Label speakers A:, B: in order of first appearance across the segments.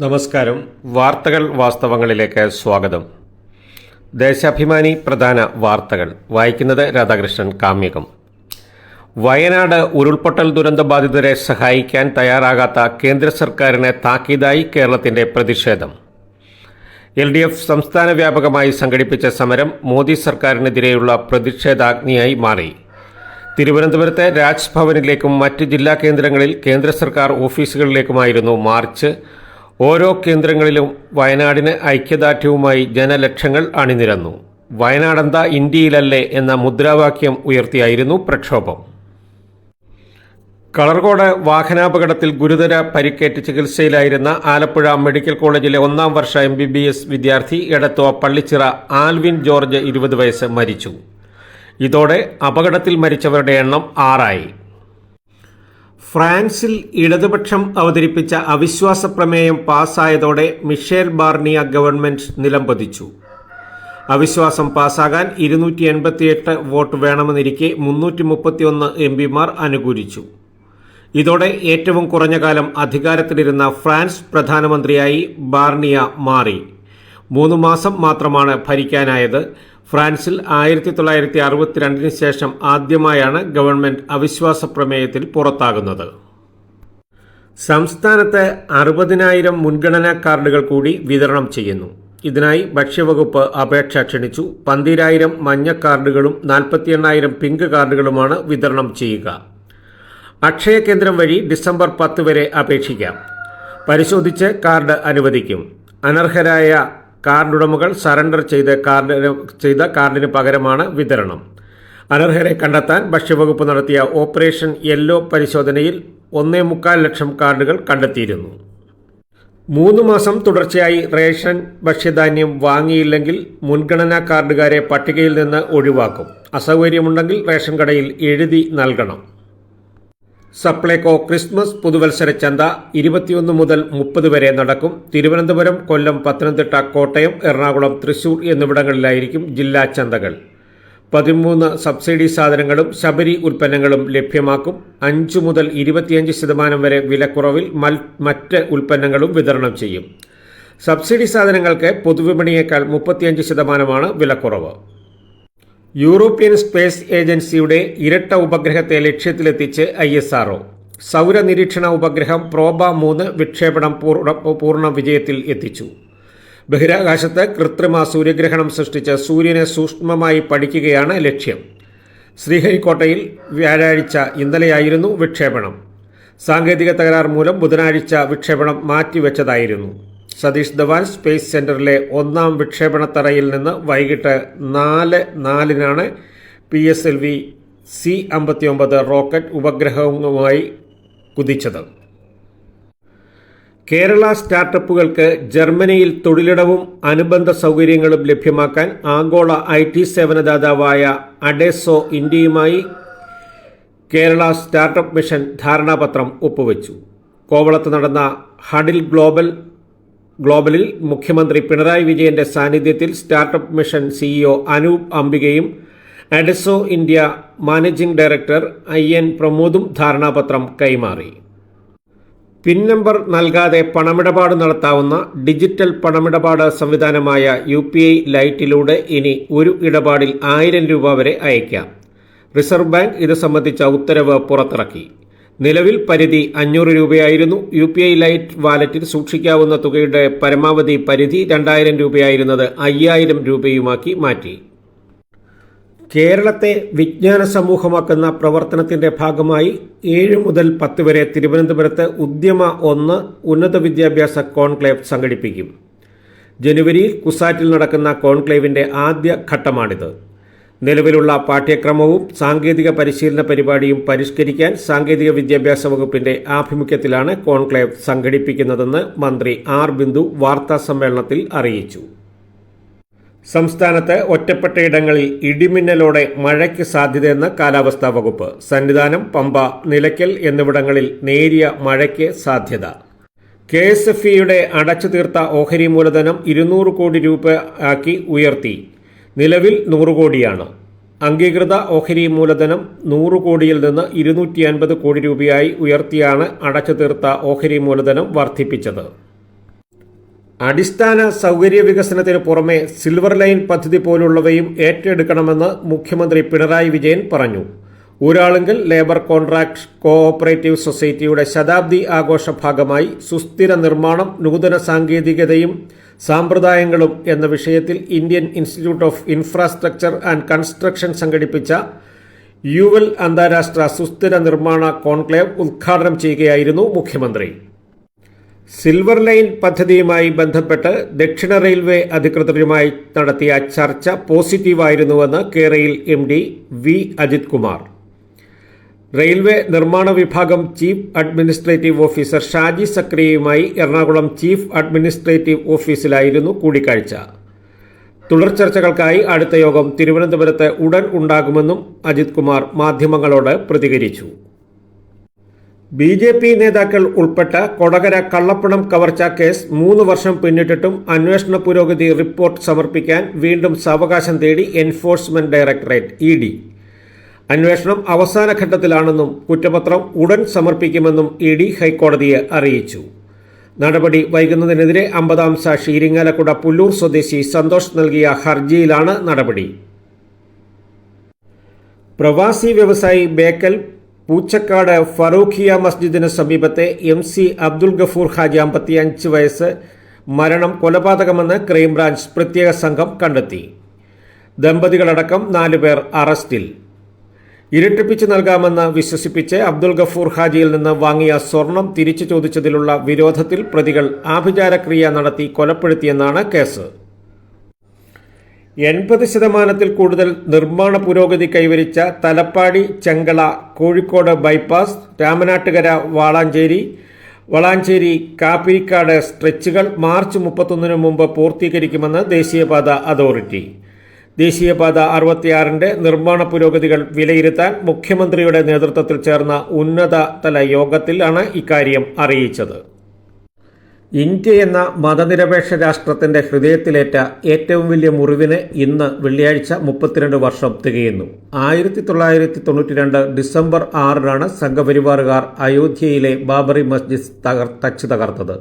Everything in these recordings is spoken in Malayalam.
A: നമസ്കാരം. വാർത്തകൾ വാസ്തവങ്ങളിലേക്ക് സ്വാഗതം. ദേശാഭിമാനി പ്രധാന വാർത്തകൾ. വായിക്കുന്നത് രാധാകൃഷ്ണൻ കാമ്യകം. വയനാട് ഉരുൾപൊട്ടൽ ദുരന്ത ബാധിതരെ സഹായിക്കാൻ തയ്യാറാകാത്ത കേന്ദ്ര സർക്കാരിനെ താക്കീതായി കേരളത്തിന്റെ പ്രതിഷേധം. എൽ ഡി എഫ് സംസ്ഥാന വ്യാപകമായി സംഘടിപ്പിച്ച സമരം മോദി സർക്കാരിനെതിരെയുള്ള പ്രതിഷേധാഗ്നിയായി മാറി. തിരുവനന്തപുരത്തെ രാജ്ഭവനിലേക്കും മറ്റ് ജില്ലാ കേന്ദ്രങ്ങളിൽ കേന്ദ്ര സർക്കാർ ഓഫീസുകളിലേക്കുമായിരുന്നു മാർച്ച് ഓരോ കേന്ദ്രങ്ങളിലും വയനാടിന് ഐക്യദാർഢ്യവുമായി ജനലക്ഷങ്ങൾ അണിനിരന്നു. വയനാടന്ത ഇന്ത്യയിലല്ലേ എന്ന മുദ്രാവാക്യം ഉയർത്തിയായിരുന്നു പ്രക്ഷോഭം. കളർകോട് വാഹനാപകടത്തിൽ ഗുരുതര പരിക്കേറ്റ് ചികിത്സയിലായിരുന്ന ആലപ്പുഴ മെഡിക്കൽ കോളേജിലെ ഒന്നാം വർഷ എം ബി ബി എസ് വിദ്യാർത്ഥി എടത്തോ പള്ളിച്ചിറ ആൽവിൻ ജോർജ് ഇരുപത് വയസ്സ് മരിച്ചു. ഇതോടെ അപകടത്തിൽ മരിച്ചവരുടെ എണ്ണം ആറായി. ഫ്രാൻസിൽ ഇടതുപക്ഷം അവതരിപ്പിച്ച അവിശ്വാസ പ്രമേയം പാസ്സായതോടെ മിഷേൽ ബാർണിയ ഗവൺമെന്റ് നിലംപതിച്ചു അവിശ്വാസം പാസ്സാകാൻ ഇരുന്നൂറ്റി എൺപത്തിയെട്ട് വോട്ട് വേണമെന്നിരിക്കെ മുന്നൂറ്റി മുപ്പത്തിയൊന്ന് എം പിമാർ അനുകൂലിച്ചു. ഇതോടെ ഏറ്റവും കുറഞ്ഞ കാലം അധികാരത്തിലിരുന്ന ഫ്രാൻസ് പ്രധാനമന്ത്രിയായി ബാർണിയ മാറി. മൂന്ന് മാസം മാത്രമാണ് ഭരിക്കാനായത്. ഫ്രാൻസിൽ ആയിരത്തി തൊള്ളായിരത്തി അറുപത്തിരണ്ടിന് ശേഷം ആദ്യമായാണ് ഗവൺമെന്റ് അവിശ്വാസ പ്രമേയത്തിൽ പുറത്താകുന്നത്. സംസ്ഥാനത്ത് അറുപതിനായിരം മുൻഗണനാ കാർഡുകൾ കൂടി വിതരണം ചെയ്യുന്നു. ഇതിനായി ഭക്ഷ്യവകുപ്പ് അപേക്ഷ ക്ഷണിച്ചു. പന്തിരായിരം മഞ്ഞ കാർഡുകളും നാൽപ്പത്തി എണ്ണായിരം പിങ്ക് കാർഡുകളുമാണ് വിതരണം ചെയ്യുക. അക്ഷയ കേന്ദ്രം വഴി ഡിസംബർ പത്ത് വരെ അപേക്ഷിക്കാം. പരിശോധിച്ച് കാർഡ് അനുവദിക്കും. അനർഹരായ കാർഡുടമകൾ സറണ്ടർ ചെയ്ത കാർഡിന് ചെയ്ത കാർഡിന് പകരമാണ് വിതരണം. അനർഹരെ കണ്ടെത്താൻ ഭക്ഷ്യവകുപ്പ് നടത്തിയ ഓപ്പറേഷൻ യെല്ലോ പരിശോധനയിൽ ഒന്നേ മുക്കാൽ ലക്ഷം കാർഡുകൾ കണ്ടെത്തിയിരുന്നു. മൂന്ന് മാസം തുടർച്ചയായി റേഷൻ ഭക്ഷ്യധാന്യം വാങ്ങിയില്ലെങ്കിൽ മുൻഗണനാ കാർഡുകാരെ പട്ടികയിൽ നിന്ന് ഒഴിവാക്കും. അസൗകര്യമുണ്ടെങ്കിൽ റേഷൻ കടയിൽ എഴുതി നൽകണം. സപ്ലൈകോ ക്രിസ്മസ് പുതുവത്സര ചന്ത ഇരുപത്തിയൊന്ന് മുതൽ മുപ്പത് വരെ നടക്കും. തിരുവനന്തപുരം കൊല്ലം പത്തനംതിട്ട കോട്ടയം എറണാകുളം തൃശൂർ എന്നിവിടങ്ങളിലായിരിക്കും ജില്ലാ ചന്തകൾ. പതിമൂന്ന് സബ്സിഡി സാധനങ്ങളും ശബരി ഉൽപ്പന്നങ്ങളും ലഭ്യമാക്കും. അഞ്ചു മുതൽ ഇരുപത്തിയഞ്ച് ശതമാനം വരെ വിലക്കുറവിൽ മറ്റ് ഉൽപ്പന്നങ്ങളും വിതരണം ചെയ്യും. സബ്സിഡി സാധനങ്ങൾക്ക് പൊതുവിപണിയേക്കാൾ മുപ്പത്തിയഞ്ച് ശതമാനമാണ് വിലക്കുറവ്. യൂറോപ്യൻ സ്പേസ് ഏജൻസിയുടെ ഇരട്ട ഉപഗ്രഹത്തെ ലക്ഷ്യത്തിലെത്തിച്ച് ഐ എസ് ആർഒ സൗര നിരീക്ഷണ ഉപഗ്രഹം പ്രോബ മൂന്ന് വിക്ഷേപണം പൂർണ വിജയത്തിൽ എത്തിച്ചു. ബഹിരാകാശത്ത് കൃത്രിമ സൂര്യഗ്രഹണം സൃഷ്ടിച്ച് സൂര്യനെ സൂക്ഷ്മമായി പഠിക്കുകയാണ് ലക്ഷ്യം. ശ്രീഹരിക്കോട്ടയിൽ വ്യാഴാഴ്ച ഇന്നലെയായിരുന്നു വിക്ഷേപണം. സാങ്കേതിക തകരാർ മൂലം ബുധനാഴ്ച വിക്ഷേപണം മാറ്റിവെച്ചതായിരുന്നു. സതീഷ് ധവാൻ സ്പേസ് സെന്ററിലെ ഒന്നാം വിക്ഷേപണത്തറയിൽ നിന്ന് വൈകിട്ട് നാല് നാലിനാണ് P S L V C അമ്പത്തിയൊമ്പത് rocket ഉപഗ്രഹവുമായി കുതിച്ചത്. കേരള സ്റ്റാർട്ടപ്പുകൾക്ക് ജർമ്മനിയിൽ തൊഴിലിടവും അനുബന്ധ സൗകര്യങ്ങളും ലഭ്യമാക്കാൻ ആഗോള ഐ ടി സേവനദാതാവായ അഡേസോ ഇന്ത്യയുമായി കേരള സ്റ്റാർട്ടപ്പ് മിഷൻ ധാരണാപത്രം ഒപ്പുവെച്ചു. കോവളത്ത് നടന്ന ഹഡിൽ ഗ്ലോബൽ ഗ്ലോബലിൽ മുഖ്യമന്ത്രി പിണറായി വിജയന്റെ സാന്നിധ്യത്തിൽ സ്റ്റാർട്ടപ്പ് മിഷൻ സിഇഒ അനൂപ് അംബികയും അഡസോ India managing director I N പ്രമോദും ധാരണാപത്രം കൈമാറി. പിൻ നമ്പർ നൽകാതെ പണമിടപാട് നടത്താവുന്ന ഡിജിറ്റൽ പണമിടപാട് സംവിധാനമായ യു പി ഐ ലൈറ്റിലൂടെ ഇനി ഒരു ഇടപാടിൽ ആയിരം രൂപ വരെ അയക്കാം. റിസർവ് ബാങ്ക് ഇത് സംബന്ധിച്ച ഉത്തരവ് പുറത്തിറക്കി. നിലവിൽ പരിധി അഞ്ഞൂറ് രൂപയായിരുന്നു. യു പി ഐ ലൈറ്റ് വാലറ്റിൽ സൂക്ഷിക്കാവുന്ന തുകയുടെ പരമാവധി പരിധി രണ്ടായിരം രൂപയായിരുന്നത് അയ്യായിരം രൂപയുമാക്കി മാറ്റി. കേരളത്തെ വിജ്ഞാന സമൂഹമാക്കുന്ന പ്രവർത്തനത്തിന്റെ ഭാഗമായി ഏഴ് മുതൽ പത്ത് വരെ തിരുവനന്തപുരത്ത് ഉദ്യമ ഒന്ന് ഉന്നത വിദ്യാഭ്യാസ കോൺക്ലേവ് സംഘടിപ്പിക്കും. ജനുവരിയിൽ കുസാറ്റിൽ നടക്കുന്ന കോൺക്ലേവിന്റെ ആദ്യ ഘട്ടമാണിത്. നിലവിലുള്ള പാഠ്യക്രമവും സാങ്കേതിക പരിശീലന പരിപാടിയും പരിഷ്കരിക്കാൻ സാങ്കേതിക വിദ്യാഭ്യാസ വകുപ്പിന്റെ ആഭിമുഖ്യത്തിലാണ് കോൺക്ലേവ് സംഘടിപ്പിക്കുന്നതെന്ന് മന്ത്രി ആർ ബിന്ദു വാർത്താ സമ്മേളനത്തിൽ അറിയിച്ചു. സംസ്ഥാനത്ത് ഒറ്റപ്പെട്ടയിടങ്ങളിൽ ഇടിമിന്നലോടെ മഴയ്ക്ക് സാധ്യതയെന്ന് കാലാവസ്ഥാ വകുപ്പ് സന്നിധാനം പമ്പ നിലയ്ക്കൽ എന്നിവിടങ്ങളിൽ നേരിയ മഴയ്ക്ക് സാധ്യത. കെ എസ് എഫ് ഇയുടെ അടച്ചു തീർത്ത ഓഹരി മൂലധനം ഇരുന്നൂറ് കോടി രൂപ ആക്കി ഉയർത്തി. നിലവിൽ നൂറ് കോടിയാണ്. അംഗീകൃത ഓഹരി മൂലധനം നൂറ് കോടിയിൽ നിന്ന് ഇരുന്നൂറ്റി അൻപത് കോടി രൂപയായി ഉയർത്തിയാണ് അടച്ചു തീർത്ത ഓഹരി മൂലധനം വർദ്ധിപ്പിച്ചത്. അടിസ്ഥാന സൗകര്യ വികസനത്തിന് പുറമെ സിൽവർ ലൈൻ പദ്ധതി പോലുള്ളവയും ഏറ്റെടുക്കണമെന്ന് മുഖ്യമന്ത്രി പിണറായി വിജയൻ പറഞ്ഞു. ഊരാളുങ്കൽ ലേബർ കോൺട്രാക്ട് കോഓപ്പറേറ്റീവ് സൊസൈറ്റിയുടെ ശതാബ്ദി ആഘോഷ ഭാഗമായി സുസ്ഥിര നിർമ്മാണം നൂതന സാങ്കേതികതയും സാമ്പ്രദായങ്ങളും എന്ന വിഷയത്തിൽ Indian institute of infrastructure and construction സംഘടിപ്പിച്ച യുവൽ അന്താരാഷ്ട്ര സുസ്ഥിര നിർമ്മാണ കോൺക്ലേവ് ഉദ്ഘാടനം ചെയ്യുകയായിരുന്നു മുഖ്യമന്ത്രി. സിൽവർ ലൈൻ പദ്ധതിയുമായി ബന്ധപ്പെട്ട് ദക്ഷിണ റെയിൽവേ അധികൃതരുമായി നടത്തിയ ചർച്ച പോസിറ്റീവായിരുന്നുവെന്ന് കേരയിൽ M D V Ajith Kumar railway നിർമ്മാണ വിഭാഗം ചീഫ് അഡ്മിനിസ്ട്രേറ്റീവ് ഓഫീസർ ഷാജി സക്രിയയുമായി എറണാകുളം ചീഫ് അഡ്മിനിസ്ട്രേറ്റീവ് ഓഫീസിലായിരുന്നു കൂടിക്കാഴ്ച. തുടർ ചർച്ചകൾക്കായി അടുത്ത യോഗം തിരുവനന്തപുരത്ത് ഉടൻ ഉണ്ടാകുമെന്നും അജിത് കുമാർ മാധ്യമങ്ങളോട് പ്രതികരിച്ചു. ബി ജെ പി നേതാക്കൾ ഉൾപ്പെട്ട കൊടകര കള്ളപ്പണം കവർച്ച കേസ് മൂന്ന് വർഷം പിന്നിട്ടിട്ടും അന്വേഷണ പുരോഗതി റിപ്പോർട്ട് സമർപ്പിക്കാൻ വീണ്ടും സാവകാശം തേടി എൻഫോഴ്സ്മെന്റ് ഡയറക്ടറേറ്റ് ഇ അന്വേഷണം അവസാന ഘട്ടത്തിലാണെന്നും കുറ്റപത്രം ഉടൻ സമർപ്പിക്കുമെന്നും ഇ ഡി ഹൈക്കോടതിയെ അറിയിച്ചു. നടപടി വൈകുന്നതിനെതിരെ അമ്പതാം സാക്ഷി ഇരിങ്ങാലക്കുട പുല്ലൂർ സ്വദേശി സന്തോഷ് നൽകിയ ഹർജിയിലാണ് നടപടി. പ്രവാസി വ്യവസായി ബേക്കൽ പൂച്ചക്കാട് ഫറൂഖിയ മസ്ജിദിന് സമീപത്തെ എം സി അബ്ദുൽ ഗഫൂർ ഹാജി അമ്പത്തിയഞ്ച് വയസ്സ് മരണം കൊലപാതകമെന്ന് ക്രൈംബ്രാഞ്ച് പ്രത്യേക സംഘം കണ്ടെത്തി. ദമ്പതികളടക്കം നാലുപേർ അറസ്റ്റിൽ. ഇരട്ടിപ്പിച്ചു നൽകാമെന്ന് വിശ്വസിപ്പിച്ച് അബ്ദുൽ ഗഫൂർ ഹാജിയിൽ നിന്ന് വാങ്ങിയ സ്വർണം തിരിച്ചു ചോദിച്ചതിലുള്ള വിരോധത്തിൽ പ്രതികൾ ആഭിചാരക്രിയ നടത്തി കൊലപ്പെടുത്തിയെന്നാണ് കേസ്. എൺപത് ശതമാനത്തിൽ കൂടുതൽ നിർമ്മാണ പുരോഗതി കൈവരിച്ച തലപ്പാടി ചെങ്കള കോഴിക്കോട് ബൈപ്പാസ് രാമനാട്ടുകര വാളാഞ്ചേരി വളാഞ്ചേരി കാപ്പിരിക്കാട് സ്ട്രെച്ചുകൾ മാർച്ച് മുപ്പത്തൊന്നിനു മുമ്പ് പൂർത്തീകരിക്കുമെന്ന് ദേശീയപാത അതോറിറ്റി. ദേശീയപാത അറുപത്തിയാറിന്റെ നിർമ്മാണ പുരോഗതികൾ വിലയിരുത്താൻ മുഖ്യമന്ത്രിയുടെ നേതൃത്വത്തിൽ ചേർന്ന ഉന്നതതല യോഗത്തിലാണ് ഇക്കാര്യം അറിയിച്ചത്. ഇന്ത്യ എന്ന മതനിരപേക്ഷ രാഷ്ട്രത്തിന്റെ ഹൃദയത്തിലേറ്റ ഏറ്റവും വലിയ മുറിവിന് ഇന്ന് വെള്ളിയാഴ്ച മുപ്പത്തിരണ്ട് വർഷം തികയുന്നു. ആയിരത്തി തൊള്ളായിരത്തി തൊണ്ണൂറ്റി രണ്ട് ഡിസംബർ ആറിനാണ് സംഘപരിവാറുകാർ അയോധ്യയിലെ ബാബറി മസ്ജിദ് തകർ തച്ചു തകർത്തത്.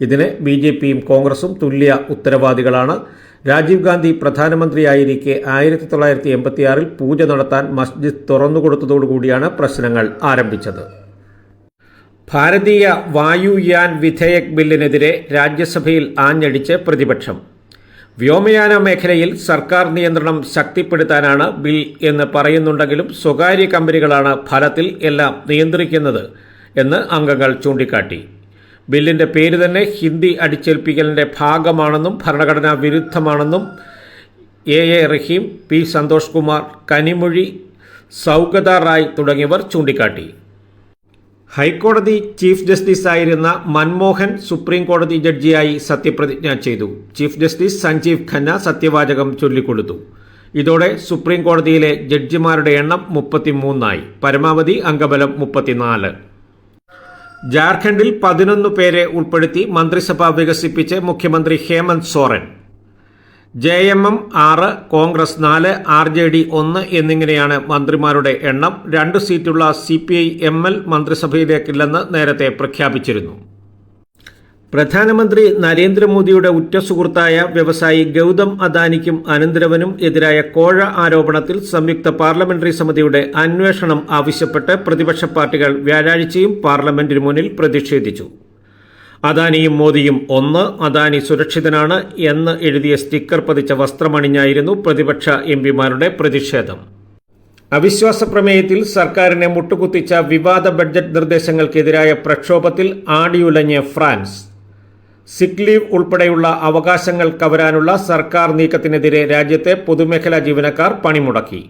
A: ഇതിന് ബി ജെ പിയും കോൺഗ്രസും തുല്യ ഉത്തരവാദികളാണ്. രാജീവ് ഗാന്ധി പ്രധാനമന്ത്രിയായിരിക്കെ ആയിരത്തി തൊള്ളായിരത്തി എൺപത്തിയാറിൽ പൂജ നടത്താൻ മസ്ജിദ് തുറന്നുകൊടുത്തതോടുകൂടിയാണ് പ്രശ്നങ്ങൾ ആരംഭിച്ചത്. ഭാരതീയ വായുയാൻ വിധേയക് ബില്ലിനെതിരെ രാജ്യസഭയിൽ ആഞ്ഞടിച്ച് പ്രതിപക്ഷം. വ്യോമയാന മേഖലയിൽ സർക്കാർ നിയന്ത്രണം ശക്തിപ്പെടുത്താനാണ് ബിൽ എന്ന് പറയുന്നുണ്ടെങ്കിലും സ്വകാര്യ കമ്പനികളാണ് ഫലത്തിൽ എല്ലാം നിയന്ത്രിക്കുന്നത് എന്ന് അംഗങ്ങൾ ചൂണ്ടിക്കാട്ടി. ബില്ലിന്റെ പേര് തന്നെ ഹിന്ദി അടിച്ചേൽപ്പിക്കലിന്റെ ഭാഗമാണെന്നും ഭരണഘടനാ വിരുദ്ധമാണെന്നും A A Rahim P Santhosh Kumar Kanimozhi Saugata Roy തുടങ്ങിയവർ ചൂണ്ടിക്കാട്ടി. ഹൈക്കോടതി ചീഫ് ജസ്റ്റിസായിരുന്ന മൻമോഹൻ സുപ്രീം കോടതി ജഡ്ജിയായി സത്യപ്രതിജ്ഞ ചെയ്തു. ചീഫ് ജസ്റ്റിസ് സഞ്ജീവ് ഖന്ന സത്യവാചകം ചൊല്ലിക്കൊടുത്തു. ഇതോടെ സുപ്രീം കോടതിയിലെ ജഡ്ജിമാരുടെ എണ്ണം മുപ്പത്തിമൂന്നായി. പരമാവധി അംഗബലം മുപ്പത്തിനാല്. ജാർഖണ്ഡിൽ പതിനൊന്ന് പേരെ ഉൾപ്പെടുത്തി മന്ത്രിസഭ വികസിപ്പിച്ച് മുഖ്യമന്ത്രി Hemant Soren. J M M ആറ് കോൺഗ്രസ് നാല് ആർ ജെ ഡി ഒന്ന് എന്നിങ്ങനെയാണ് മന്ത്രിമാരുടെ എണ്ണം. രണ്ട് സീറ്റുള്ള C P I M L മന്ത്രിസഭയിലേക്കില്ലെന്ന് നേരത്തെ പ്രഖ്യാപിച്ചിരുന്നു. പ്രധാനമന്ത്രി നരേന്ദ്രമോദിയുടെ ഉറ്റ സുഹൃത്തായ വ്യവസായി ഗൗതം അദാനിക്കും അനന്തരവനും എതിരായ കോഴ ആരോപണത്തിൽ സംയുക്ത പാർലമെന്ററി സമിതിയുടെ അന്വേഷണം ആവശ്യപ്പെട്ട് പ്രതിപക്ഷ പാർട്ടികൾ വ്യാഴാഴ്ചയും പാർലമെന്റിന് മുന്നിൽ പ്രതിഷേധിച്ചു. അദാനിയും മോദിയും ഒന്ന് അദാനി സുരക്ഷിതനാണ് എന്ന് എഴുതിയ സ്റ്റിക്കർ പതിച്ച വസ്ത്രമണിഞ്ഞായിരുന്നു പ്രതിപക്ഷ എംപിമാരുടെ പ്രതിഷേധം. അവിശ്വാസ പ്രമേയത്തിൽ സർക്കാരിനെ മുട്ടുകുത്തിച്ച വിവാദ ബഡ്ജറ്റ് നിർദ്ദേശങ്ങൾക്കെതിരായ പ്രക്ഷോഭത്തിൽ ആടിയുലഞ്ഞ് ഫ്രാൻസ്. സിക്ക് ലീവ് ഉൾപ്പെടെയുള്ള അവകാശങ്ങൾ കവരാനുള്ള സർക്കാർ നീക്കത്തിനെതിരെ രാജ്യത്തെ പൊതുമേഖലാ ജീവനക്കാർ പണിമുടക്കി.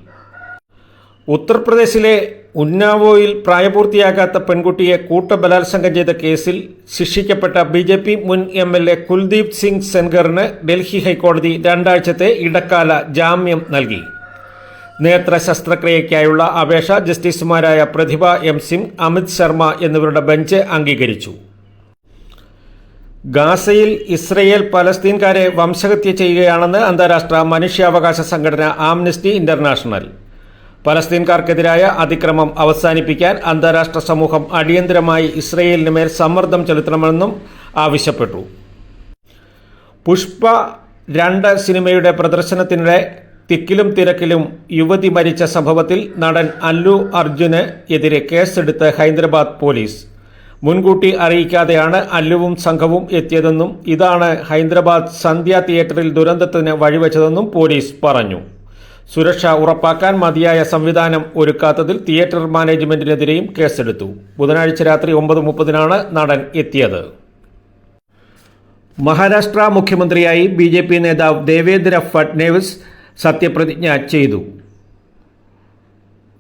A: ഉത്തർപ്രദേശിലെ ഉന്നാവോയിൽ പ്രായപൂർത്തിയാകാത്ത പെൺകുട്ടിയെ കൂട്ടബലാത്സംഗം ചെയ്ത കേസിൽ ശിക്ഷിക്കപ്പെട്ട ബി ജെ പി മുൻ M L A Kuldeep Singh സെൻഗറിന് Delhi ഹൈക്കോടതി രണ്ടാഴ്ചത്തെ ഇടക്കാല ജാമ്യം നൽകി. നേത്ര ശസ്ത്രക്രിയയ്ക്കായുള്ള അപേക്ഷ ജസ്റ്റിസുമാരായ പ്രതിഭ എം സിംഗ് അമിത് ശർമ്മ എന്നിവരുടെ ബെഞ്ച് അംഗീകരിച്ചു. ഗാസയിൽ ഇസ്രയേൽ പലസ്തീൻകാരെ വംശഹത്യ ചെയ്യുകയാണെന്ന് അന്താരാഷ്ട്ര മനുഷ്യാവകാശ സംഘടന ആംനസ്റ്റി ഇന്റർനാഷണൽ. പലസ്തീൻകാർക്കെതിരായ അതിക്രമം അവസാനിപ്പിക്കാൻ അന്താരാഷ്ട്ര സമൂഹം അടിയന്തരമായി ഇസ്രയേലിന് മേൽ സമ്മർദ്ദം ചെലുത്തണമെന്നും ആവശ്യപ്പെട്ടു. പുഷ്പ രണ്ട് സിനിമയുടെ പ്രദർശനത്തിനിടെ തിക്കിലും തിരക്കിലും യുവതി മരിച്ച സംഭവത്തിൽ നടൻ അല്ലു അർജുന് എതിരെ കേസെടുത്ത് ഹൈദരാബാദ് പോലീസ്. മുൻകൂട്ടി അറിയിക്കാതെയാണ് അല്ലുവും സംഘവും എത്തിയതെന്നും ഇതാണ് ഹൈദരാബാദ് സന്ധ്യ തിയേറ്ററിൽ ദുരന്തത്തിന് വഴിവെച്ചതെന്നും പോലീസ് പറഞ്ഞു. സുരക്ഷ ഉറപ്പാക്കാൻ മതിയായ സംവിധാനം ഒരുക്കാത്തതിൽ തിയേറ്റർ മാനേജ്മെന്റിനെതിരെയും കേസെടുത്തു. ബുധനാഴ്ച രാത്രി ഒമ്പത് മുപ്പതിനാണ് നടൻ എത്തിയത്. മഹാരാഷ്ട്ര മുഖ്യമന്ത്രിയായി ബി നേതാവ് ദേവേന്ദ്ര ഫഡ്നേവിസ് സത്യപ്രതിജ്ഞ ചെയ്തു.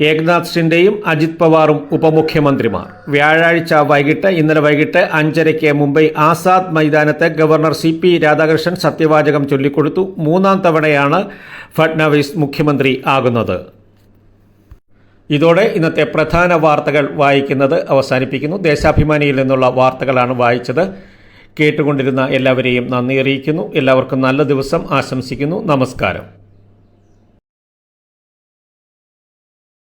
A: ഏക്നാഥ് ഷിൻഡെയും അജിത് പവാറും ഉപമുഖ്യമന്ത്രിമാർ. വ്യാഴാഴ്ച വൈകിട്ട് ഇന്നലെ വൈകിട്ട് അഞ്ചരയ്ക്ക് മുംബൈ ആസാദ് മൈതാനത്ത് ഗവർണർ സി പി രാധാകൃഷ്ണൻ സത്യവാചകം ചൊല്ലിക്കൊടുത്തു. മൂന്നാം തവണയാണ് ഫഡ്നാവിസ് മുഖ്യമന്ത്രി ആകുന്നത്. ഇതോടെ ഇന്നത്തെ പ്രധാന വാർത്തകൾ വായിക്കുന്നത് അവസാനിപ്പിക്കുന്നു. ദേശാഭിമാനിയിൽ നിന്നുള്ള വാർത്തകളാണ് വായിച്ചത്. കേട്ടുകൊണ്ടിരുന്ന എല്ലാവരെയും നന്ദി അറിയിക്കുന്നു. എല്ലാവർക്കും നല്ല ദിവസം ആശംസിക്കുന്നു. നമസ്കാരം.